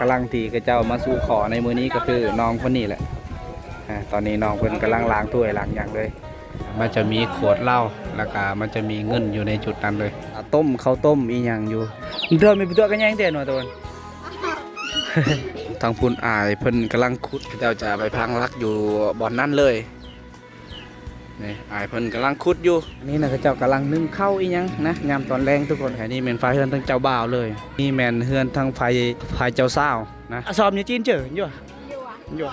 กำลังตีกระเจ้ามาสู่ขอในมือนี้ก็คือน้องคนนี้แหละอ่าตอนนี้น้องเพิ่นกำลังล้างถ้วยล้างอย่างเลย มันจะมีขวดเหล้าแล้วก็มันจะมีเงินอยู่ในจุดนั้นเลยอ่าต้มข้าวต้มอีหยังอยู่เดินมีตัวกันยังเด่นหน่อยตัวทางพุ่นอายเพิ่นกำลังขุดเจ้าจะไปพังรักอยู่บ่อนนั่นเลย นี่อายเพิ่นกำลังขุดอยู่นี่นะเจ้ากำลังนึ่งข้าวอีหยังนะยามตอนแรงทุกคนแค่นี้แมนไฟเฮือนทั้งเจ้าบ่าวเลย นี่แมนเฮือนทั้งไฟไฟเจ้าสาวนะอะสอบอยู่จีนเจออยู่อะอยู่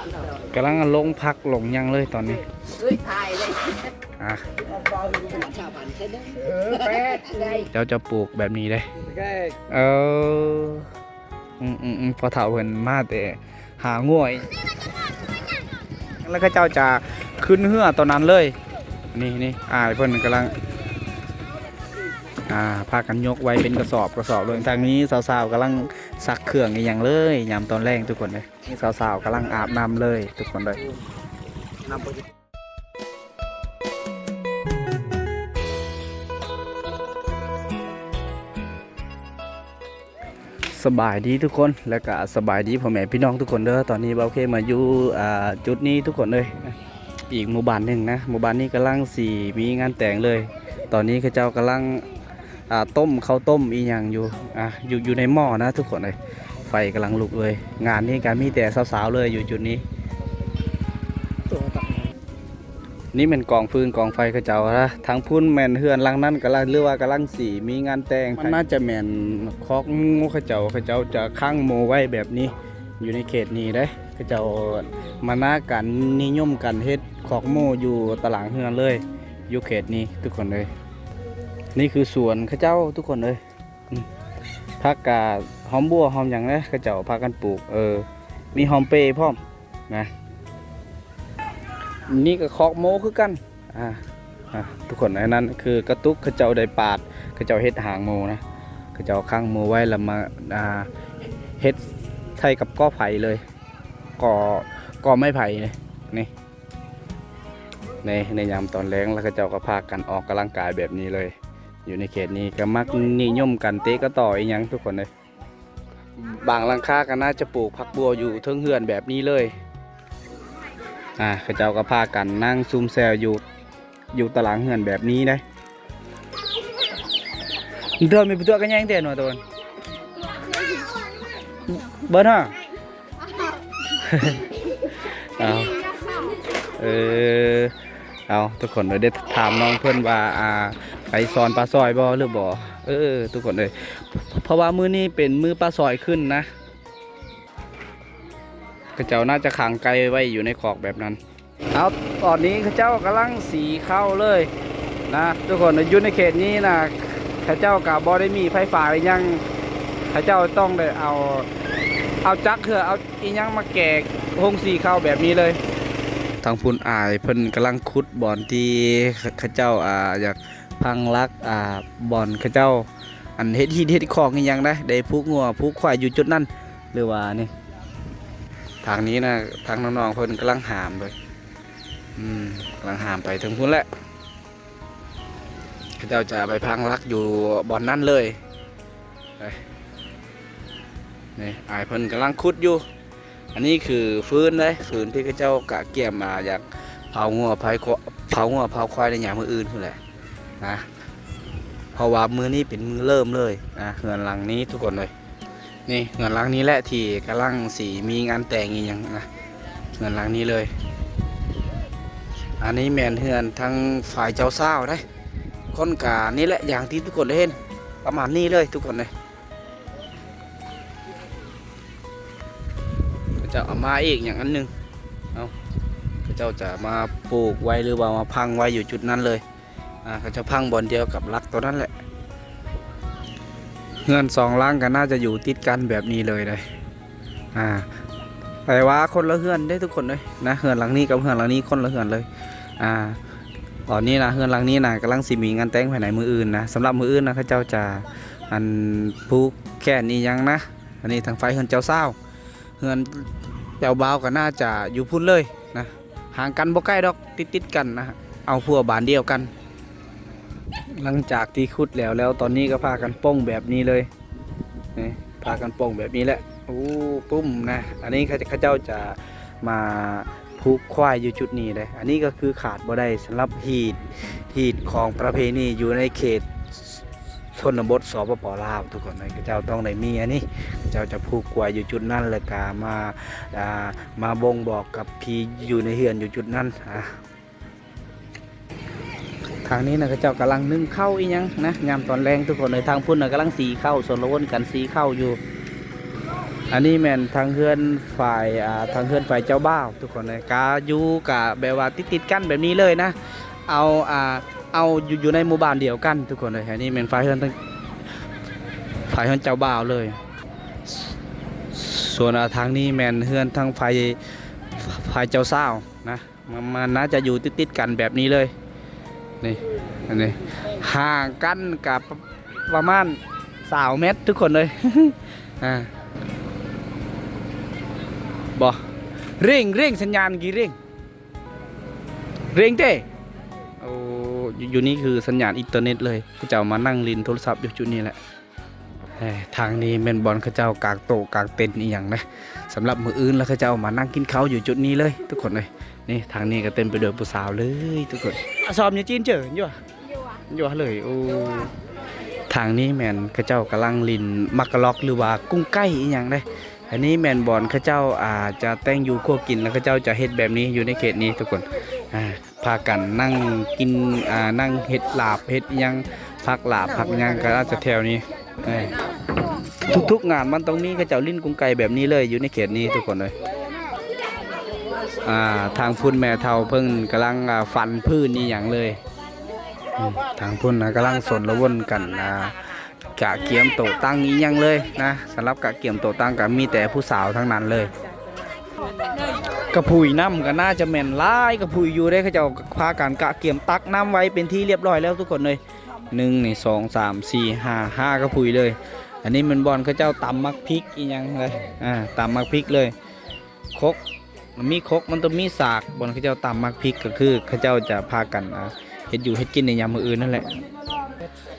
กำลังลงพักลงยังเลยตอนนี้เอ้ยถ่ายเลยอะชาวบ้านใช่ไหมเออแป๊ดได้เจ้าจะปลูกแบบนี้เลยเอออืมอืมอืมพอเฒ่าเพิ่นมาแต่หาง่วย แล้วก็เจ้าจะขึ้นเหือตอนนั้นเลย นี่นี่อ่าเพิ่อนกำลังอ่าพากันยกไว้เป็นกระสอบกระสอบเลยทางนี้สาวๆกำลังซักเครื่องอย่างเลยยามตอนแรกทุกคนเลยนี่สาวๆกำลังอาบน้ำเลยทุกคนเลยสบายดีทุกคนแล้วก็สบายดีพ่อแม่พี่น้องทุกคนเด้อตอนนี้เบาเคมาอยู่อ่าจุดนี้ทุกคนเลย อีกหมู่บ้านหนึ่งนะหมู่บ้านนี้กำลังสีมีงานแต่งเลย ตอนนี้เขาเจ้ากำลังต้มข้าวต้มอีหยังอยู่อะอยู่อยู่ในหม้อนะ ทุกคนเลยไฟกำลังลุกเลย งานนี้การมีแต่สาวๆเลยอยู่จุดนี้ นี่เป็นกองฟืนกองไฟเขาเจ้านะทางพุ่นแมนเฮือนลังนั้นกำลังเรือว่ากำลังสีมีงานแต่งมันน่าจะแมนคอกงูเขาเจ้าเขาเจ้าจะข้างโมไว้แบบนี้อยู่ในเขตนี้ได้เขาเจ้ามานากันนิยมกันเฮ็ด อกโมอยู่ตลาดเฮือนเลยอยู่เขตนี้ทุกคนเลย นี่คือสวนเขาเจ้าทุกคนเลยอืมผักกาดหอมบัวหอมอย่างนะเขาเจ้าพากันปลูก เออ มีหอมเปรย์พร้อมนะนี่ก็คอกโมคือกันอ่าทุกคนอันนั้นคือกระตุกเขาเจ้าได้ปาดเขาเจ้าเฮ็ดหางโมนะเขาเจ้าข้างโมไว้แล้วมาอ่าเฮ็ดใส่กับก้อไผ่เลยก่อก่อไม้ไผ่เลยนี่ ในในยามตอนแรงแล้วเขาเจ้าก็พากันออกกำลังกายแบบนี้เลย อยู่ในเขตนี้ก็มักนิยมกันเตะก็ต่ออีหยังทุกคนเลยบางลังคาก็น่าจะปลูกผักบัวอยู่เทิงเฮือนแบบนี้เลยอ่าเขาเจ้าก็พากันนั่งซุมแซวอยู่อยู่ตารางเหือนแบบนี้ได้เดินมีตัวกันยังเด่นวะตัวนั้นเบิร์นฮะเอาเออ เอาทุกคนเลยได้ถามน้องเพื่อนว่าอ่าไปสอนปลาซอยบ่หรือบ่เออทุกคนเลยเพราะว่ามือนี้เป็นมือปลาซอยขึ้นนะข้าเจ้าน่าจะขังไก่ไว้อยู่ในขอกแบบนั้น เอาตอนนี้ข้าเจ้ากำลังสีเข้าเลยนะทุกคนอยู่ในเขตนี้นะข้าเจ้ากับบอได้มีไฟฟ้าหรือยังข้าเจ้าต้องได้เอา เอาจักเถอะเอาอียังมาแกกหงสีเข้าแบบนี้เลย ทางพุ่นอายเพิ่นกำลังขุดบ่อนที่ข้าเจ้าอ่าอยากพังรักอ่าบ่อนข้าเจ้า อันเฮ็ดฮีดเฮ็ดของอีหยังได้ได้ผูกงัวผูกควายอยู่จุดนั้นหรือว่านี่ทางนี้นะทางน้องๆเพิ่นกำลังหามเลยอืมกำลังหามไปถึงพุ่นแหละเขาเจ้าจะไปพังรักอยู่บ่อนนั่นเลยนี่อายเพิ่นกำลังขุดอยู่ อันนี้คือฟื้นเลยฟืนที่เขาเจ้ากะเกี่ยมมาอยากเผางัวเผาควเผางัวเผาควายในอย่างมืออื่นพุ่นแหละนะเพราะว่ามือนี้เป็นมือเริ่มเลยนะเหือนหลังนี้ทุกคนเลยนี่เงินหลังนี้แหละที่กำลังสีมีงานแต่งอีกอย่างนะเงินหลังนี้เลย อันนี้แมนเฮือนทั้งฝ่ายเจ้าสาวได้คนกานี่แหละอย่างที่ทุกคนได้เห็นประมาณนี้เลยทุกคนเลย จะเอามาอีกอย่างอันหนึ่งเอาก็เจ้าจะมาปลูกไว้หรือว่ามาพังไว้อยู่จุดนั้นเลยอ่าเขาจะพังบอลเดียวกับรักตัวนั้นแหละเงื่อนสองล่างก็น่าจะอยู่ติดกันแบบนี้เลยเลยอ่าแต่ว่าคนละเฮือนได้ทุกคนเลยนะเฮือนหลังนี้กับเฮือนหลังนี้คนละเฮือนเลยอ่าตอนนี้นะเฮือนหลังนี้นะกำลังสิมีงานแต่งภายในมืออื่นนะสำหรับมืออื่นนะเขาเจ้าจะอันผูกแค่นี้ยังนะอันนี้ทางไฟเฮือนเจ้าเศร้าเฮือน จ้าบ่าวก็น่าจะอยู่พุ่นเลยนะห่างกันบ่ใกล้ดอกติดติดกันนะเอาพัวบานเดียวกัน หลังจากที่ขุดแล้วแล้วตอนนี้ก็พากันป้องแบบนี้เลยนี่พากันป้องแบบนี้แหละโอ้ปุ้มนะอันนี้เขาเขาเจ้าจะมาผูกควายอยู่จุดนี้เลย อันนี้ก็คือขาดบ่ได้สำหรับฮีดฮีดของประเพณีอยู่ในเขต ชนบทสปปลาวทุกคนเลยเจ้าต้องได้มีอันนี้เจ้าจะผูกควายอยู่จุดนั้นเลยกามาามาบ่งบอกกับพีอยู่ในเฮือนอยู่จุดนั้นอะทางนี้นะเจ้ากำลังนึ่งข้าวอีหยังนะยามตอนแรงทุกคนเลยทางพุ่นนะกำลังสีข้าวส่วนละวนกันสีข้าวอยู่ อันนี้แม่นทางเฮือนฝ่ายาทางเฮือนฝ่ายเจ้าบ่าวทุกคนเลยกาอยู่กะแบบว่าติดติดกันแบบนี้เลยนะ เอาอ่า เอาอยู่อยู่ในหมู่บ้านเดียวกัน ทุกคนเลยอันนี้แม่นฝ่ายเฮือนทั้งฝ่ายเฮือนเจ้าบ่าวเลย ส่วนทางนี้แมนเฮือนทางฝ่ายฝ่ายเจ้าสาวนะมันมันน่าจะอยู่ติดติดๆกันแบบนี้เลยนี่อันนี้ห่างกันกับประมาณสาวเมตรทุกคนเลยอ่าบอเร่งเร่งสัญญาณกี่เร่ง เร่งเต้ อยู่อยู่นี่คือสัญญาณอินเทอร์เน็ตเลยเขาเจ้ามานั่งลินโทรศัพท์อยู่จุดนี้แหละเอ้ยทางนี้แมนบอลเขาเจ้ากางโตะกางเต็นท์อีหยังนะสำหรับมืออื่นแล้วเขาเจ้ามานั่งกินข้าวอยู่จุดนี้เลย ทุกคนเลยนี่ทางนี้ก็เต็มไปด้วยผู้สาวเลยทุกคนอะซ้อมอยู่จีนเจออยู่อะอยู่อะเลยโอ้ทางนี้แมนเขาเจ้ากำลังลินมักกะล็อกหรือว่ากุ้งไก่อีหยังได้อันนี้แมนบอลเขาเจ้าอาจะแต่งอยู่คั่วกินแล้วเขาเจ้าจะเฮ็ดแบบนี้อยู่ในเขตนี้ทุกคนอ่า พากันนั่งกินอ่านั่งเฮ็ดลาบเฮ็ดยังพักลาบพักยังก็อาจจะแถวนี้ทุกๆงานมันต้องมีเขาเจ้าลิ้นกุ้งไก่แบบนี้เลยอยู่ในเขตนี้ทุกคนเลยทางพุ่นแม่เฒ่าเพิ่งกำลังฟันพื้นนี่อย่างเลย ทางพุ่นนะกำลังสนละวนกันนะกะเกียมโตตั้งนี้ยังเลยนะสำหรับกะเกียมโตตั้งก็มีแต่ผู้สาวทั้งนั้นเลย กระพุยน้ำก็น่าจะแม่นลายกระพุยอยู่ได้เขาเจะพากันกะเกียมตักน้ำไว้เป็นที่เรียบร้อยแล้วทุกคนเลยหนึ่งนี่สองสามสี่ห้าห้ากระพุยเลย อันนี้มันบอลเขาเจ้าตำมักพริกอีหยังเลยอ่าตำมักพริกเลยคกมันมีคกมันต้องมีสากบอลเขาเจ้าตำมักพริกก็คือเขาเจ้าจะพากันอ่าเฮ็ดอยู่เฮ็ดกินในยามมื้ออื่นนั่นแหละ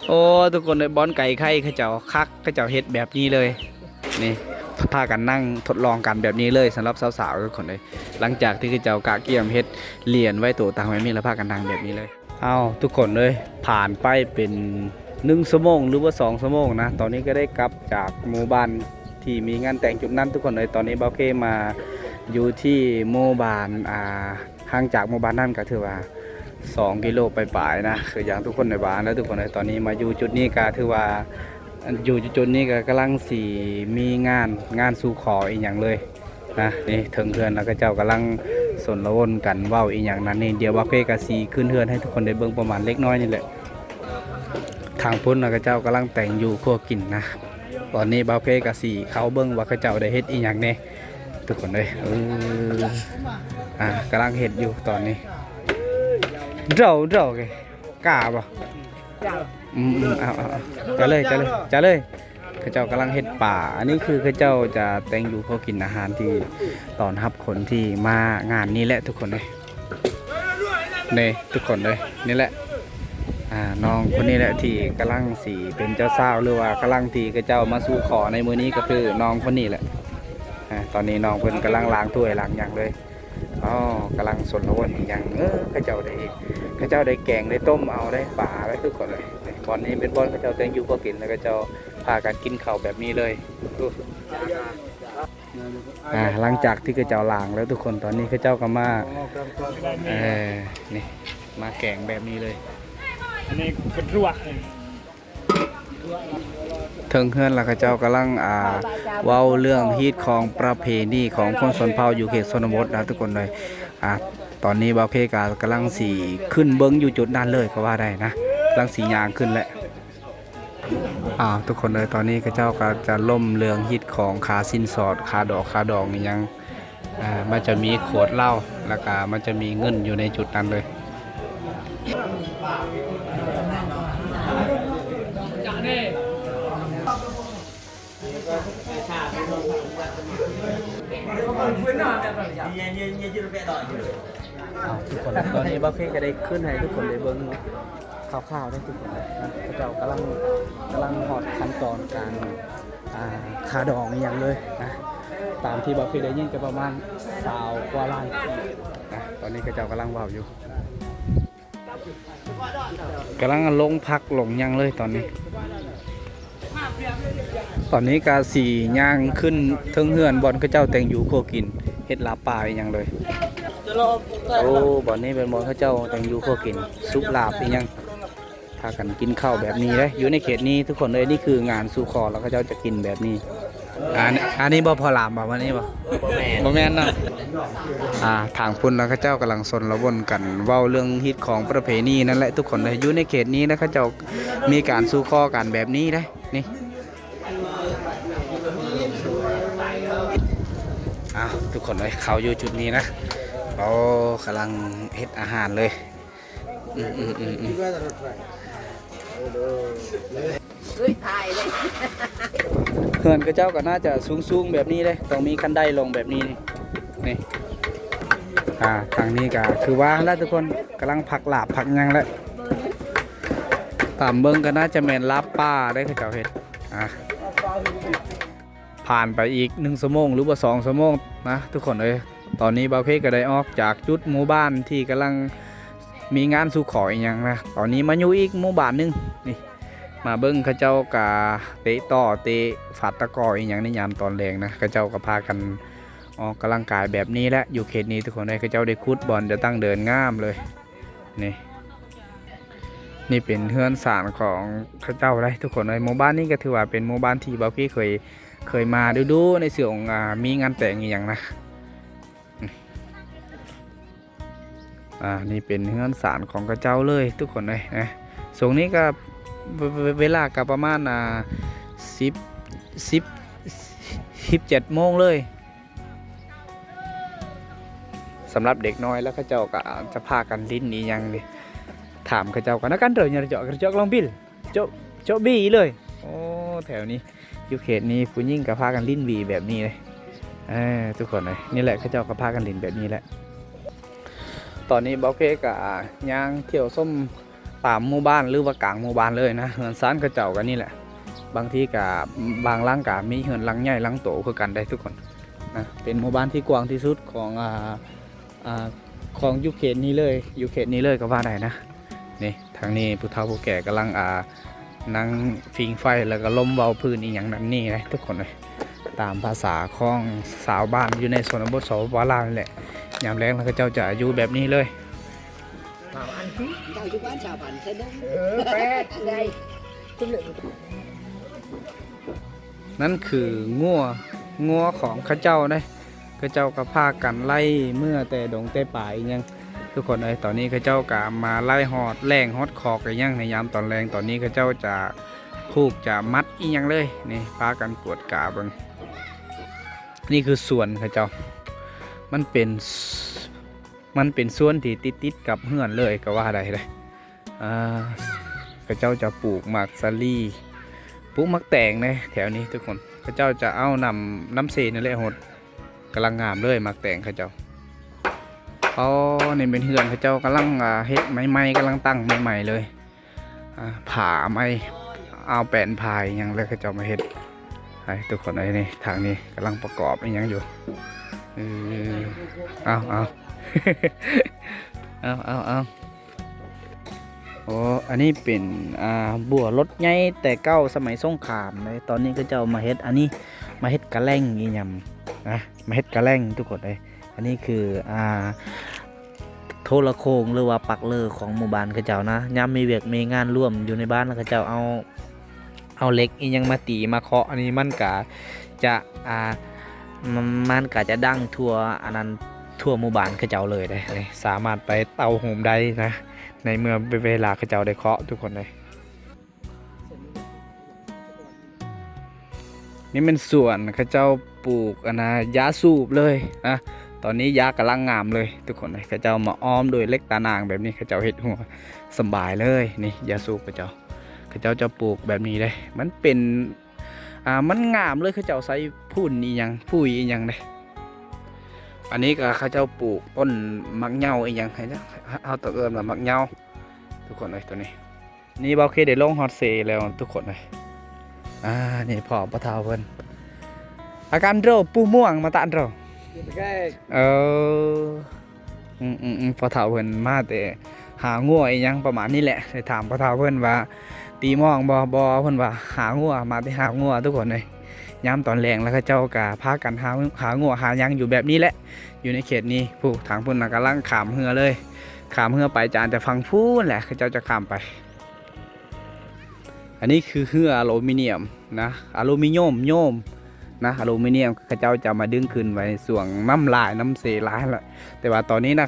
โอ้ทุกคนเลยบอลไก่ไข่เขาเจ้าคักเขาเจ้าเฮ็ดแบบนี้เลยนี่ พากันนั่งทดลองกันแบบนี้เลยสำหรับสาวๆทุกคนเลยหลังจากที่เขาเจ้ากะเกี่ยมเฮ็ดเหรียญไว้ตัวต่างไว้มีแล้วพากันนั่งแบบนี้เลยเอาทุกคนเลยผ่านไปเป็นหนึ่งชั่วโมงหรือว่าสองชั่วโมงนะ ตอนนี้ก็ได้กลับจากหมู่บ้านที่มีงานแต่งจุดนั้นทุกคนเลยตอนนี้เบาเคมาอยู่ที่หมู่บ้านอ่าห่างจากหมู่บ้านนั่นก็ถือว่าสองกิโลไปปลายนะคืออย่างทุกคนในบ้านแล้วทุกคนในตอนนี้มาอยู่จุดนี้ก็ถือว่า อยู่จุดนี้ก็กำลังสีมีงานงานสู่ขออีกอย่างเลยนะนี่ถึงเพื่อนแล้วก็เจ้ากำลังสนละวนกันเว้าอีกอย่างนั้นนี่เดี๋ยวว่าเพกสีขึ้นเพื่อนให้ทุกคนได้เบิ่งประมาณเล็กน้อยนี่แหละทางพุ่นแล้วก็เจ้ากำลังแต่งอยู่คั่วกินนะตอนนี้บ่าวเพกสีเขาเบิ่งว่าเขาเจ้าได้เฮ็ดอีหยังแน่ทุกคนเลยเอออ่ากำลังเฮ็ดอยู่ตอนนี้เราเราไงกล้าบ่ อืมอืมเอาเอาเอาจะเลยจะเลยจะเลยเขาเจ้ากำลังเฮ็ดป่า อันนี้คือเขาเจ้าจะแต่งอยู่เพื่อกินอาหารที่ตอนรับคนที่มางานนี้แหละทุกคนเลยนี่ทุกคนเลยนี่แหละอ่าน้องคนนี้แหละที่กำลังสีเป็นเจ้าสาวหรือว่ากำลังที่เขาเจ้ามาสู่ขอในมือนี้ก็คือน้องคนนี้แหละอ่าตอนนี้น้องเพิ่นกำลังล้างถ้วยล้างอย่างเลยอ๋อกำลังสนละวนอีกอย่างเออข้าเจ้าได้ข้าเจ้าได้แกงได้ต้มเอาได้ป่าได้ทุกคนเลย นี่บอลนี้เป็นบอลข้าเจ้าแตงอยู่ก็กินแล้วก็เจ้าพากันกินข้าวแบบนี้เลยดูอ่าหลังจากที่ข้าเจ้าล้างแล้วทุกคนตอนนี้ข้าเจ้าก็มาเออนี่มาแกงแบบนี้เลยอันนี้เป็นรั่วเทิงเฮือนแล้วข้าเจ้ากำลังอ่าเว้าเรื่องฮีตของประเพณีของคนชนเผ่าอยู่เขตชนบทนะทุกคนเลยอ่าตอนนี้บาวเคกากำลังสีขึ้นเบิ้งอยู่จุดนั้นเลยก็ว่าได้นะกำ ลังสียางขึ้นแหละอ่าวทุกคนเลยตอนนี้ข้าเจ้าก็จะล่มเรืองฮิตของขาสินสอดขาดอกขาดองนี่ยังอ่ามันจะมีโขดเหล้าแล้วก็มันจะมีเงินอยู่ในจุดนั้นเลยทุกคนตอนนี้บัฟเฟ่ก็ได้ขึ้นให้ทุกคนได้เบิ้ง ข่าวๆได้ทุกคนเลยนะพระเจ้ากำลังกำลังหอดขั้นตอนการอ่าคาดองอหย่างเลยนะตามที่บอกเคยได้ยินก็ประมาณสาวกว่าล้านนะตอนนี้ก็เจ้ากำลังเว่าอยู่กำลังลงพักลงหยังเลยตอนนี้ ตอนนี้กาสีย่างขึ้นเทิงเฮือนบอลก็เจ้าแต่งอยู่โคกินเฮ็ดลาบปลาอหย่างเลยโอ้บอนนี้เป็นบอนเขาเจ้าแต่งอยู่โคกินซุปลาบอีหยังพากันกินข้าวแบบนี้เลยอยู่ในเขตนี้ทุกคนเลยนี่คืองานสู่คอแล้วเขาเจ้าจะกินแบบนี้อันอันนี้บ่พอลามบ่วันนี้บ่บ่แม่นเนาะอ่าทางพุ่นแล้วเขาเจ้ากำลังสนระวนกันเว้าเรื่องฮิตของประเพณีนั่นแหละทุกคนเลยอยู่ในเขตนี้นะเขาเจ้ามีการสู่คอกันแบบนี้ได้นี่อ้าวทุกคนเลยเขาอยู่จุดนี้นะเรากำลังเฮ็ดอาหารเลย อืมอืมอืม เฮ้ยถ่ายเลยเฮือนกระเจ้าก็น่าจะสูงๆแบบนี้เลยต้องมีคันไดลงแบบนี้นี่นี่อ่าทางนี้ก็คือว่าแล้วทุกคนกำลังผักหลาบผักยังแล้วตามเบิ้งก็น่าจะแมนลาบป้าได้คือเจ้าเฮ็ดอ่าผ่านไปอีกหนึ่งชั่วโมงหรือว่าสองชั่วโมงนะทุกคนเอ้ยตอนนี้บาเพก็ได้ออกจากจุดหมู่บ้านที่กำลัง มีงานสู่ขออีกอย่างนะตอนนี้มาอยู่อีกหมู่บ้านหนึงนี่มาเบิ้งเขาเจ้ากะเตะต่อเตะฝาดตะกออีกอย่างในยามตอนแรงนะเขาเจ้าก็พากันออกกำลังกายแบบนี้แหละอยู่เขตนี้ทุกคนเลยเขาเจ้าได้คุดบอลจะตั้งเดินง่ามเลยนี่นี่เป็นเฮือนสารของเขาเจ้าเลยทุกคนเลยหมู่บ้านนี้ก็ถือว่าเป็นหมู่บ้านที่บ่าวพี่เคยเคยมาดูดูๆในเสื่องมีงานแต่งอีกอย่างนะ อ่านี่เป็นเฮือนสารของเขาเจ้าเลยทุกคนเลยนะทรงนี้ก็เวลาก็ประมาณอ่าสิบสิบสิบเจ็ดโมงเลยสำหรับเด็กน้อยแล้วเขาเจ้าก็จะพากันลิ้นนี้ยังเลยถามเขาเจ้ากันนะกันเดินอย่าเจาะกระจกลองบิลโจาะโจาะบีเลยโอ้แถวนี้ยู่เขตนี้ผู้ยิ่งกับพากันลิ้นบีแบบนี้เลยเออทุกคนเลยนี่แหละเขาเจ้าก็พากันลิ้นแบบนี้แหละ ตอนนี้บ๊อบเพกับย่างเที่ยวส้มตามหมู่บ้านหรือว่ากลางหมู่บ้านเลยนะเฮือนซานกระเจ้ากันนี่แหละ บางทีกับบางล่างกับมีเฮือนลังใหญ่ลังโตคือกันได้ทุกคนนะเป็นหมู่บ้านที่กว้างที่สุดของอ่าอ่าของยุเขตนี้เลยยุเขตนี้เลยก็ว่าได้นะนี่ทางนี้ผู้เฒ่าผู้แก่กำลังอ่านั่งฟิงไฟแล้วก็ล้มเบาพื้นอีกอย่างนั้นนี่นะทุกคนเลยตามภาษาของสาวบ้านอยู่ในชนบทสปปลาวนี่แหละ ยามแรงแล้วก็เจ้าจะอยู่แบบนี้เลยเจ้าอยู่บ้านชาวบ้านใช่ไหมแปดได้นั่นคืองัวงัวของข้าเจ้าเด้ข้าเจ้าก็พากันไล่เมื่อแต่ดงแต่ป่าอีกยังทุกคนเอ้ยตอนนี้ข้าเจ้าก็มาไล่หอดแรงฮอดคอกอีกยังในยามตอนแรงตอนนี้ข้าเจ้าจะผูกจะมัดอีกยังเลยนี่พากันกวดกาเบิงนี่คือส่วนข้าเจ้า มันเป็นมันเป็นส่วนที่ติดติดกับเฮือนเลยก็ว่าได้เลยอ่าเข้าเจ้าจะปลูกหมากสาลีปลูกมักแตงเลยแถวนี้ทุกคนเขาเจ้าจะเอานำน้ำเซนั่นแหละหดกำลังงามเลยมักแตงเขาเจ้าเขาในเป็นเฮือนเขาเจ้ากำลังเฮ็ดใหม่ๆกำลังตั้งใหม่ๆเลยผ่าไม้เอาแปนพายยังเลยเขาเจ้ามาเฮ็ดไอ้ทุกคนไอ้นี่ทางนี้กำลังประกอบอีหยังอยู่ เออเอาเอาเอาเอาเอาโอ้อันนี้เป็นอ่าบัวรถใหญ่แต่เก้าสมัยสงครามเลยตอนนี้ก็จะเอามาเฮ็ดอันนี้มาเฮ็ดกระแล่งอีหยำนะมาเฮ็ดกระแล่งทุกคนเลยอันนี้คืออ่าโทรโคงหรือว่าปักเลอของหมู่บ้านเขาเจ้านะยามมีเวียกมีงานร่วมอยู่ในบ้านแล้วเขาเจ้าเอาเอาเล็กอียังมาตีมาเคาะอันนี้มันกะจะอ่า มันมันกะจะดังทั่วอันนั้นทั่วหมู่บ้านเขาเจ้าเลยได้เลยสามารถไปเตาโฮมได้นะ ในเมื่อเวลาเขาเจ้าได้เคาะทุกคนเลยนี่เป็นสวนเขาเจ้าปลูกอันนะยาสูบเลยนะตอนนี้ยากำลังงามเลย ทุกคนเลยเขาเจ้ามาอ้อมโดยเล็กตานางแบบนี้เขาเจ้าเห็ดหัวสบายเลยนี่ยาสูบเขาเจ้าเขาเจ้าจะปลูกแบบนี้เลยมันเป็น อ่ามันงามเลยเขาเจ้าใส่พุ่นอีหยังผู้ยอีหยังเลยอันนี้ก็เขาเจ้าปลูกต้นมักเหย้าอีหยังให้เจ้าเอาตัวเอิญว่ามักเหย้าทุกคนเลยตัวนี้ นี่เบาเคได้ลงฮอตเซแล้วทุกคนเลยอ่านี่พ่อปะเทาเพิ่นอาการโรคปูม่วงมาตานเราแก่เอออืมอืมอืมพอเฒ่าเพิ่นมาแต่หางัวอีหยังประมาณนี้แหละได้ถามพอเฒ่าเพิ่นว่า ตีมองบ่บ่เพิ่นว่าหางัวมาแต่หางัวทุกคนเลยยามตอนแรงแล้วก็เจ้าก็พากันหาหางัวหายังอยู่แบบนี้แหละ อยู่ในเขตนี้ผู้ทางพิ่นกำลังขามเรือเลยขามเรือไปจานแต่ฟังพูนแหละเขาเจ้าจะขามไป อันนี้คือเรืออลูมิเนียมนะอลูมิเนียมโยมนะอลูมิเนียมเขาเจ้าจะมาดึงขึ้นไว้ส่วงน้ำลายน้ำเสลายละแต่ว่าตอนนี้นะ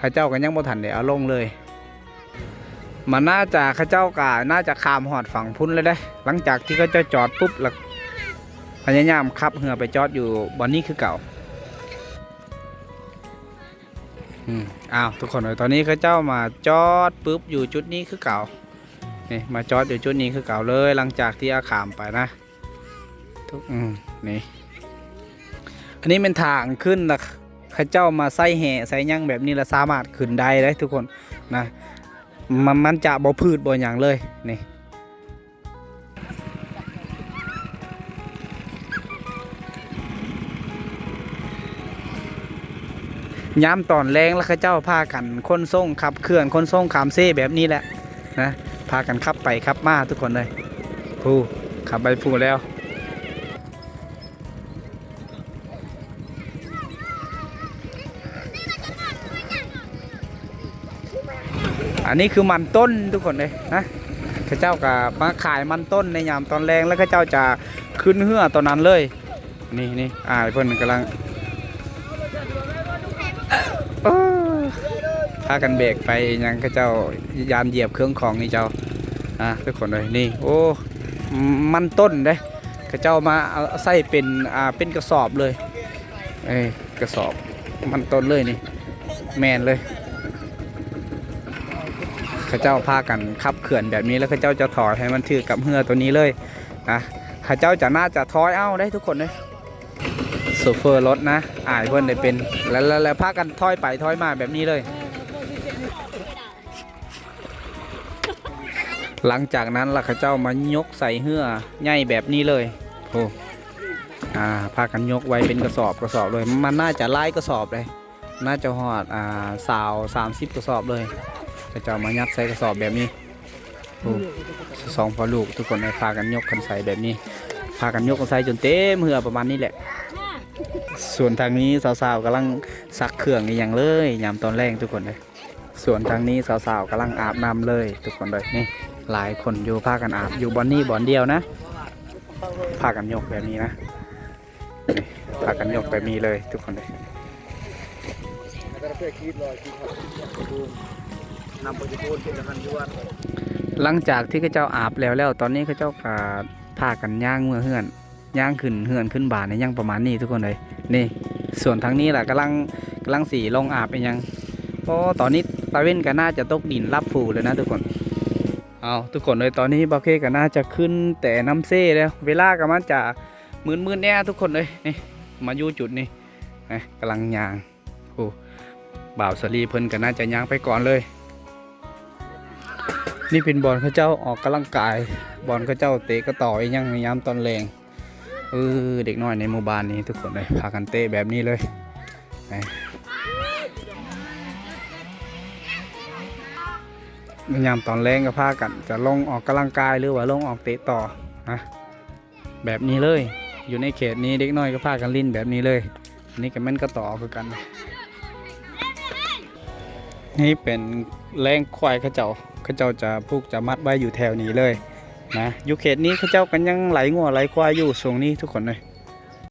ข้าเจ้าก็ยังบ่ทันได้เอาลงเลย มันน่าจะข้าเจ้ากาน่าจะขามหอดฝั่งพุ่นเลยได้ หลังจากที่เขาเจ้าจอดปุ๊บแล้วพยายามขับเรือไปจอดอยู่บอนนี้คือเก่าอืมอ้าวทุกคนเลยตอนนี้เขาเจ้ามาจอดปุ๊บอยู่จุดนี้คือเก่านี่มาจอดอยู่จุดนี้คือเก่าเลย หลังจากที่อาขามไปนะ ทุกอืมนี่อันนี้เป็นทางขึ้นนะข้าเจ้ามาใส่แห่ใส่หยังแบบนี้ล้วสามารถขึ้นได้เลยทุกคนนะ มันมันจะบ่พืชบ่อย่างเลยนี่ย้ำตอนแรงแล้วเข้าเจ้าพากันคนส่งขับเคลื่อนคนส่งขามเซ่แบบนี้แหละนะพากันขับไปขับมาทุกคนเลยผู้ขับไปผู้แล้ว อันนี้คือมันต้นทุกคนเลยนะข้าเจ้าก็มาขายมันต้นในยามตอนแรงแล้วข้าเจ้าจะขึ้นเหือตอนนั้นเลย นี่นี่อ่าเพิ่อนกำลังเอ้อพากันเบรกไปยังข้าเจ้ายานเหยียบเครื่องของนี่เจ้าอะทุกคนเลยนี่ โอ้มันต้นเด้ข้าเจ้ามาเอาใส่เป็นอ่าเป็นกระสอบเลยเอ้กระสอบมันต้นเลยนี่ แมนเลย ข้าเจ้าพากันขับเขื่อนแบบนี้แล้วข้าเจ้าจะถอยให้มันถือกับเหือตัวนี้เลยนะข้าเจ้าจะน่าจะถอยเอ้าได้ทุกคนเลยโซเฟอร์รถนะอายเพื่อนได้เป็นแล้วแล้วพากันถอยไปถอยมาแบบนี้เลย หลังจากนั้นล่ะข้าเจ้ามายกใส่เหือใหญ่แบบนี้เลยโอ้อ่าพากันยกไว้เป็นกระสอบกระสอบเลย มันน่าจะไล่กระสอบเลย น่าจะหอดอ่าสาวสามสิบกระสอบเลย ก็จะเอามายัดใส่กระสอบแบบนี้สองพอลูกทุกคนเลยพากันยกกันใส่แบบนี้ พากันยกกันใส่จนเต็มเหือประมาณนี้แหละ ส่วนทางนี้สาวๆกำลังซักเครื่องอย่างเลยยามตอนแรกทุกคนเลยส่วนทางนี้สาวๆกำลังอาบน้ำเลย ทุกคนเลยนี่หลายคนอยู่พากันอาบอยู่บอนนี่บอนเดียวนะพากันยกแบบนี้นะพากันยกแบบนี้เลยทุกคนเลย นำไปจะพูดเป็นกันยวนหลังจากที่เขาเจ้าอาบแล้วแล้ว ตอนนี้เขาเจ้าก็พากันย่างเมื่อเฮือนย่างขึ้นเฮือนขึ้นบาในยยังประมาณนี้ทุกคนเลยนี่ ส่วนทางนี้แหละกำลังกำลังสีลงอาบเป็นยังเพราะตอนนี้ตาเว้นก็น่าจะตกดินรับฟูเลยนะทุกคนเอาทุกคนเลยตอนนี้บาเคก็น่าจะขึ้นแต่น้ำเซ่แล้ว เวลาก็มันจะมืนมืนๆแน่ทุกคนเลยนี่มาอยู่จุดนี้นะกำลังย่างโอ้บ่าวสลีเพิ่นก็น่าจะย่างไปก่อนเลย นี่เป็นบอลเขาเจ้าออกกำลังกาย บอลเขาเจ้าเตะกระต่อยยังในยามตอนแรงเออเด็กน้อยในหมู่บ้านนี้ทุกคนเลยพากันเตะแบบนี้เลยไปในยามตอนแรงก็พากัน จะลงออกกำลังกายหรือว่าลงออกเตะต่อนะแบบนี้เลยอยู่ในเขตนี้เด็กน้อยก็พากันลิ้นแบบนี้เลยอันนี้ก็แม่นก็ต่อคือกัน นี่เป็นแรงควายเขาเจ้า เขาเจ้าจะผูกจะมัดไว้อยู่แถวนี้เลยนะอยู่เขตนี้เขาเจ้ากันยังไหลงัวไหลควายอยู่ทรงนี้ทุกคนเลย